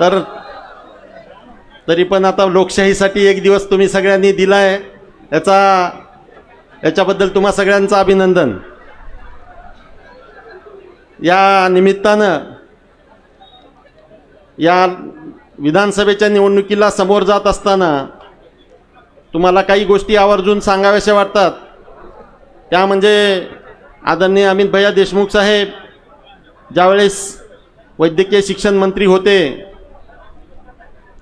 तर तरी पण आता लोकशाहीसाठी एक दिवस तुम्ही सगळ्यांनी दिला आहे याचा याच्याबद्दल तुम्हा सगळ्यांचं अभिनंदन. या निमित्तानं या विधानसभेच्या निवडणुकीला समोर जात असताना तुम्हाला काही गोष्टी आवर्जून सांगाव्याशा वाटतात. त्या म्हणजे आदरणीय अमित भैया देशमुख साहेब ज्यावेळेस वैद्यकीय शिक्षण मंत्री होते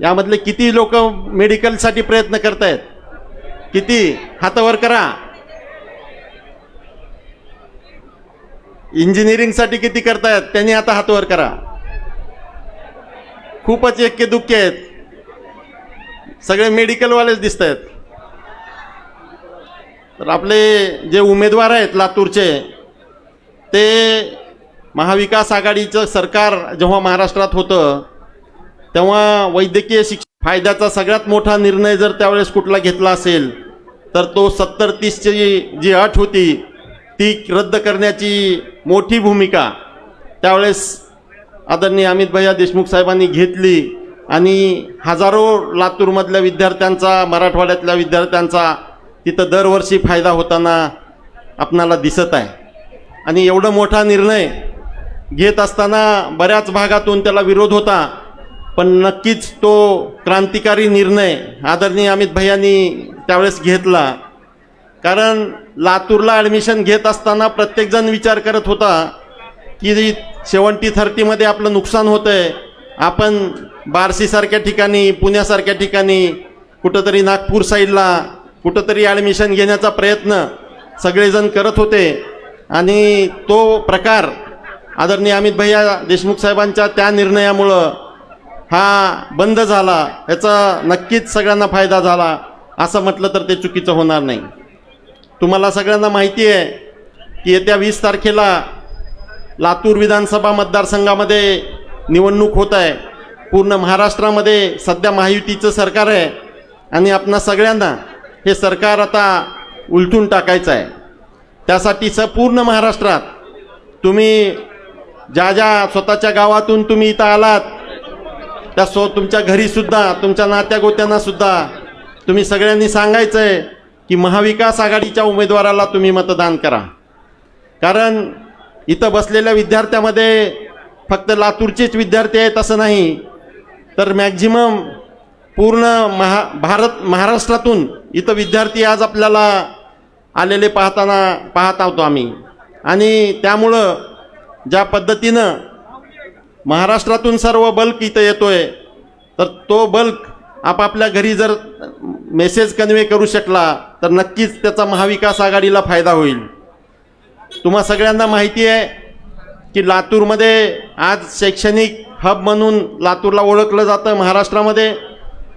यामधले किती लोक मेडिकलसाठी प्रयत्न करतायत? किती? हातावर करा. इंजिनिअरिंगसाठी किती करतायत? त्यांनी आता हातवर करा. खूपच एक्के दुःखे आहेत. सगळे मेडिकलवालेच दिसत आहेत तर आपले जे उमेदवार आहेत लातूरचे ते महाविकास आघाडीचं सरकार जेव्हा महाराष्ट्रात होतं तेव्हा वैद्यकीय शिक्षण फायद्याचा सगळ्यात मोठा निर्णय जर त्यावेळेस कुठला घेतला असेल तर तो सत्तर तीसची जी अट होती ती रद्द करण्याची मोठी भूमिका त्यावेळेस आदरणीय अमित भैया देशमुख साहेबांनी घेतली आणि हजारो लातूरमधल्या विद्यार्थ्यांचा मराठवाड्यातल्या विद्यार्थ्यांचा तिथं दरवर्षी फायदा होताना आपणाला दिसत आहे. आणि एवढा मोठा निर्णय घेत असताना बऱ्याच भागातून त्याला विरोध होता. पण नक्कीच तो क्रांतिकारी निर्णय आदरणीय अमित भैयांनी त्यावेळेस घेतला. कारण लातूरला ॲडमिशन घेत असताना प्रत्येकजण विचार करत होता की सेवन्टी थर्टीमध्ये आपलं नुकसान होतं आहे आपण बार्शीसारख्या ठिकाणी पुण्यासारख्या ठिकाणी कुठंतरी नागपूर साईडला कुठंतरी ॲडमिशन घेण्याचा प्रयत्न सगळेजण करत होते. आणि तो प्रकार आदरणीय अमित भैया देशमुख साहेबांच्या त्या निर्णयामुळं हा बंद झाला. याचा नक्कीच सगळ्यांना फायदा झाला. असं म्हटलं तर ते चुकीचं होणार नाही. तुम्हाला सगळ्यांना माहिती आहे की येत्या वीस तारखेला लातूर विधानसभा मतदारसंघामध्ये निवडणूक होत आहे. पूर्ण महाराष्ट्रामध्ये सध्या महायुतीचं सरकार आहे. आणि आपणा सगळ्यांना हे सरकार आता उलटून टाकायचं आहे. त्यासाठी स पूर्ण महाराष्ट्रात तुम्ही ज्या ज्या स्वतःच्या गावातून तुम्ही इथं आलात त्या सो तुमच्या घरीसुद्धा तुमच्या नात्यागोत्यांना सुद्धा तुम्ही सगळ्यांनी सांगायचं आहे की महाविकास आघाडीच्या उमेदवाराला तुम्ही मतदान करा. कारण इथं बसलेल्या विद्यार्थ्यामध्ये फक्त लातूरचेच विद्यार्थी आहेत असं नाही तर मॅक्झिमम पूर्ण महा भारत महाराष्ट्रातून इथं विद्यार्थी आज आपल्याला आलेले पाहताना पाहत आहोत आम्ही. आणि त्यामुळं ज्या पद्धतीनं महाराष्ट्रातून सर्व बल्क इथं येतोय. तर तो बल्क आपापल्या घरी जर मेसेज कन्वे करू शकला तर नक्कीच त्याचा महाविकास आघाडीला फायदा होईल. तुम्हा सगळ्यांना माहिती आहे की लातूरमध्ये आज शैक्षणिक हब म्हणून लातूरला ओळखलं जातं महाराष्ट्रामध्ये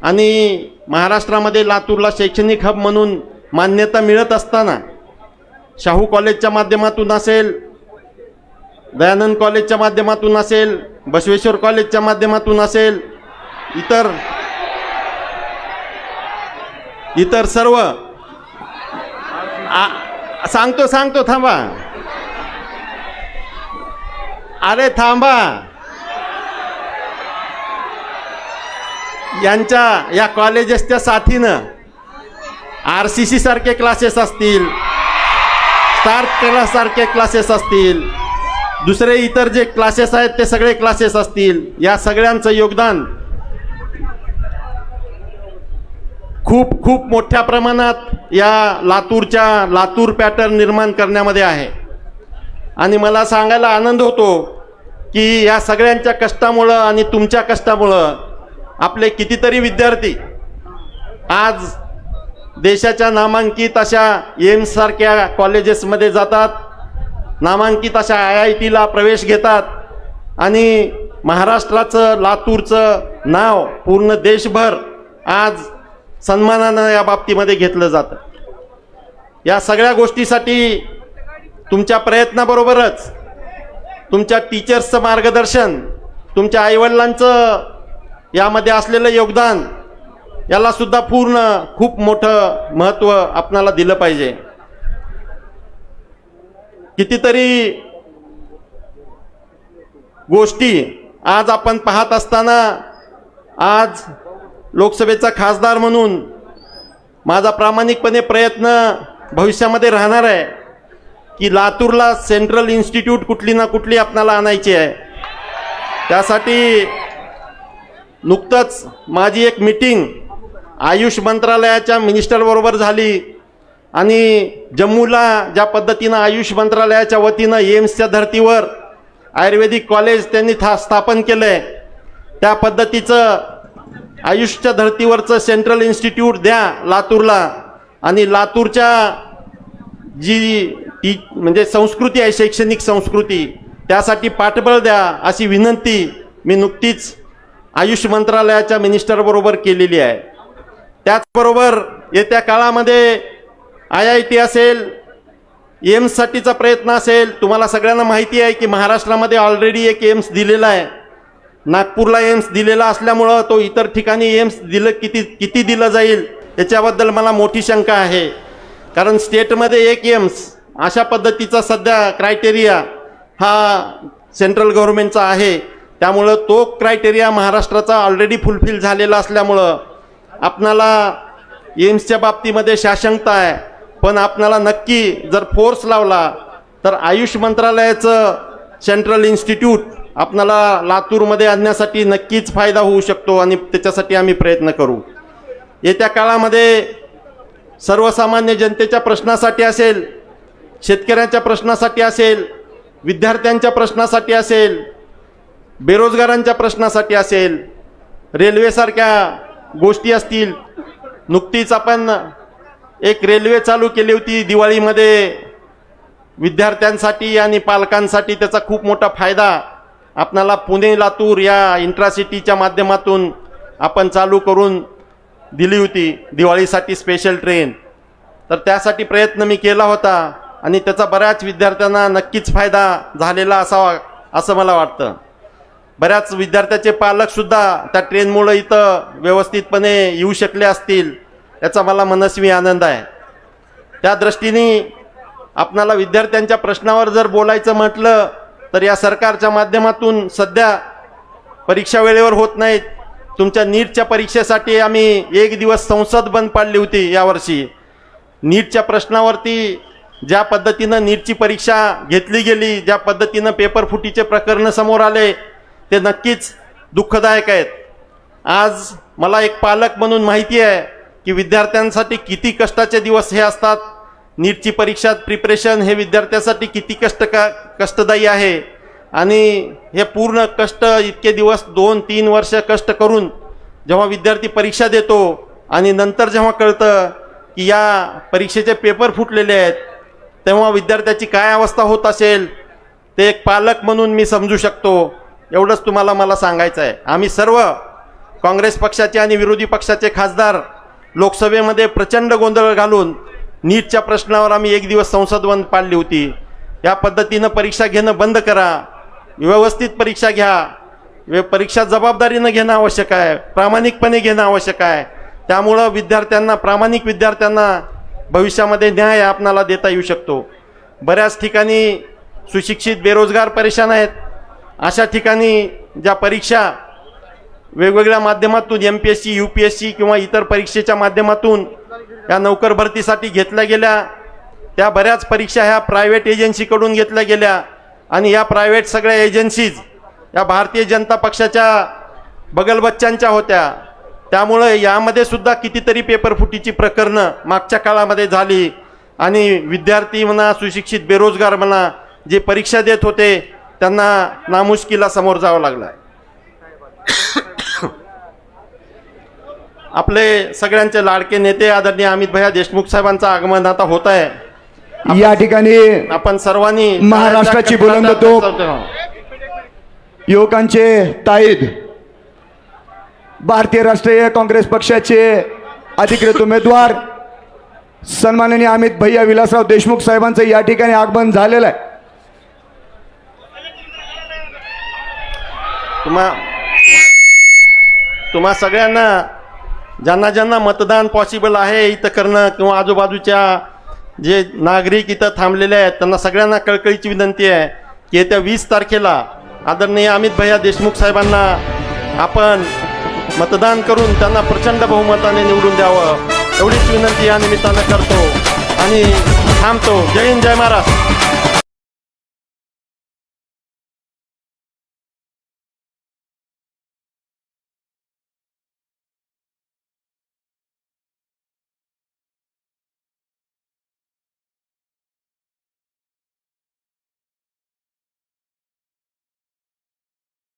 आणि महाराष्ट्रामध्ये लातूरला शैक्षणिक हब म्हणून मान्यता मिळत असताना शाहू कॉलेजच्या माध्यमातून असेल दयानंद कॉलेजच्या माध्यमातून असेल बसवेश्वर कॉलेजच्या माध्यमातून असेल इतर इतर सर्व. सांगतो सांगतो थांबा. अरे थांबा. यांच्या या कॉलेजेसच्या साथीनं आर सी सी सारखे क्लासेस असतील स्टार क्लास सारखे क्लासेस असतील दुसरे इतर जे क्लासेस आहेत ते सगळे क्लासेस असतील. या सगळ्यांचं योगदान खूप खूप मोठ्या प्रमाणात या लातूरच्या लातूर पॅटर्न निर्माण करण्यामध्ये आहे. आणि मला सांगायला आनंद होतो की या सगळ्यांच्या कष्टामुळं आणि तुमच्या कष्टामुळं आपले कितीतरी विद्यार्थी आज देशाच्या नामांकित अशा एम्ससारख्या कॉलेजेसमध्ये जातात. नामांकित अशा आय आय टीला प्रवेश घेतात. आणि महाराष्ट्राचं लातूरचं नाव पूर्ण देशभर आज सन्मानानं या बाबतीमध्ये घेतलं जातं. या सगळ्या गोष्टीसाठी तुमच्या प्रयत्नाबरोबरच तुमच्या टीचर्सचं मार्गदर्शन तुमच्या आईवडिलांचं यामध्ये असलेलं योगदान यालासुद्धा पूर्ण खूप मोठं महत्त्व आपणाला दिलं पाहिजे. कितीतरी गोष्टी आज आपण पाहत असताना आज लोकसभेचा खासदार म्हणून माझा प्रामाणिकपणे प्रयत्न भविष्यामध्ये राहणार आहे की लातूरला सेंट्रल इन्स्टिट्यूट कुठली ना कुठली आपणाला आणायची आहे. त्यासाठी नुकतंच माझी एक मीटिंग आयुष मंत्रालयाच्या मिनिस्टरबरोबर झाली. आणि जम्मूला ज्या पद्धतीनं आयुष मंत्रालयाच्या वतीनं एम्सच्या धर्तीवर आयुर्वेदिक कॉलेज त्यांनी था स्थापन केलं आहे त्या पद्धतीचं आयुषच्या धर्तीवरचं सेंट्रल इन्स्टिट्यूट द्या लातूरला. आणि लातूरच्या जी टी म्हणजे संस्कृती आहे शैक्षणिक संस्कृती त्यासाठी पाठबळ द्या अशी विनंती मी नुकतीच आयुष मंत्रालयाच्या मिनिस्टरबरोबर केलेली आहे. त्याचबरोबर येत्या काळामध्ये आय आय टी असेल एम्ससाठीचा प्रयत्न असेल तुम्हाला सगळ्यांना माहिती आहे की महाराष्ट्रामध्ये ऑलरेडी एक एम्स दिलेला आहे. नागपूरला एम्स दिलेला असल्यामुळं तो इतर ठिकाणी एम्स दिलं किती किती दिलं जाईल याच्याबद्दल मला मोठी शंका आहे. कारण स्टेटमध्ये एक एम्स अशा पद्धतीचा सध्या क्रायटेरिया हा सेंट्रल गव्हर्नमेंटचा आहे. त्यामुळं तो क्रायटेरिया महाराष्ट्राचा ऑलरेडी फुलफिल झालेला असल्यामुळं आपणाला एम्सच्या बाबतीमध्ये शाशंकता आहे. पण आपणाला नक्की जर फोर्स लावला तर आयुष मंत्रालयाचं सेंट्रल इन्स्टिट्यूट आपणाला लातूरमध्ये आणण्यासाठी नक्कीच फायदा होऊ शकतो आणि त्याच्यासाठी आम्ही प्रयत्न करू. येत्या काळामध्ये सर्वसामान्य जनतेच्या प्रश्नासाठी असेल शेतकऱ्यांच्या प्रश्नासाठी असेल विद्यार्थ्यांच्या प्रश्नासाठी असेल बेरोजगारांच्या प्रश्नासाठी असेल रेल्वेसारख्या गोष्टी असतील नुकतीच आपण एक रेल्वे चालू केली होती दिवाळीमध्ये. विद्यार्थ्यांसाठी आणि पालकांसाठी त्याचा खूप मोठा फायदा. आपणाला पुणे लातूर या इंट्रासिटीच्या माध्यमातून आपण चालू करून दिली होती दिवाळीसाठी स्पेशल ट्रेन तर त्यासाठी प्रयत्न मी केला होता आणि त्याचा बऱ्याच विद्यार्थ्यांना नक्कीच फायदा झालेला असावा असं मला वाटतं. बऱ्याच विद्यार्थ्याचे पालकसुद्धा त्या ट्रेनमुळं इथं व्यवस्थितपणे येऊ शकले असतील. याचा मला मनस्वी आनंद आहे. त्या दृष्टीने आपणाला विद्यार्थ्यांच्या प्रश्नावर जर बोलायचं म्हटलं तर या सरकारच्या माध्यमातून सध्या परीक्षा वेळेवर होत नाहीत. तुमच्या नीटच्या परीक्षेसाठी आम्ही एक दिवस संसद बंद पाडली होती यावर्षी. नीटच्या प्रश्नावरती ज्या पद्धतीनं नीटची परीक्षा घेतली गेली ज्या पद्धतीनं पेपर फुटीचे प्रकरण समोर आले ते नक्कीच दुःखदायक आहेत. आज मला एक पालक म्हणून माहिती आहे की विद्यार्थ्यांसाठी किती कष्टाचे दिवस हे असतात? नीटची परीक्षा प्रिपरेशन हे विद्यार्थ्यासाठी किती कष्ट का कष्टदायी आहे? आणि हे पूर्ण कष्ट इतके दिवस दोन तीन वर्ष कष्ट करून जेव्हा विद्यार्थी परीक्षा देतो आणि नंतर जेव्हा कळतं की या परीक्षेचे पेपर फुटलेले आहेत तेव्हा विद्यार्थ्याची काय अवस्था होत असेल ते एक पालक म्हणून मी समजू शकतो. एवढंच तुम्हाला मला सांगायचं आहे आम्ही सर्व काँग्रेस पक्षाचे आणि विरोधी पक्षाचे खासदार लोकसभेमध्ये प्रचंड गोंधळ घालून नीटच्या प्रश्नावर आम्ही एक दिवस संसद बंद पाडली होती. या पद्धतीनं परीक्षा घेणं बंद करा. व्यवस्थित परीक्षा घ्या. वे परीक्षा जबाबदारीनं घेणं आवश्यक आहे. प्रामाणिकपणे घेणं आवश्यक आहे. त्यामुळं विद्यार्थ्यांना प्रामाणिक विद्यार्थ्यांना भविष्यामध्ये न्याय आपणाला देता येऊ शकतो. बऱ्याच ठिकाणी सुशिक्षित बेरोजगार परेशान आहेत. अशा ठिकाणी ज्या परीक्षा वेगवेगळ्या माध्यमातून M P S C U P S C किंवा इतर परीक्षेच्या माध्यमातून या नोकर भरतीसाठी घेतल्या गेल्या. त्या बऱ्याच परीक्षा ह्या प्रायव्हेट एजन्सीकडून घेतल्या गेल्या. आणि या प्रायव्हेट सगळ्या एजन्सीज या भारतीय जनता पक्षाच्या बगलबच्च्यांच्या होत्या. त्यामुळं यामध्ये सुद्धा कितीतरी पेपर फुटीची प्रकरणं मागच्या काळामध्ये झाली. आणि विद्यार्थी म्हणा सुशिक्षित बेरोजगार म्हणा जे परीक्षा देत होते त्यांना नामुष्कीला समोर जावं लागलं. आपले सगळ्यांचे लाडके नेते आदरणीय अमित भैया देशमुख साहेबांचं आगमन आता होत आहे. या ठिकाणी आपण सर्वांनी महाराष्ट्राची बुलंद तोप. युवकांचे ताईद. भारतीय राष्ट्रीय काँग्रेस पक्षाचे अधिकृत उमेदवार सन्माननीय अमित भैया विलासराव देशमुख साहेबांचं या ठिकाणी आगमन झालेलं आहे. तुम्हा तुम्हा सगळ्यांना ज्यांना ज्यांना मतदान पॉसिबल आहे इथं करणं किंवा आजूबाजूच्या जे नागरिक इथं थांबलेले आहेत त्यांना सगळ्यांना कळकळीची विनंती आहे की येत्या वीस तारखेला आदरणीय अमित भैया देशमुख साहेबांना आपण मतदान करून त्यांना प्रचंड बहुमताने निवडून द्यावं. एवढीच विनंती या निमित्तानं करतो आणि थांबतो. जय हिंद जय महाराष्ट्र.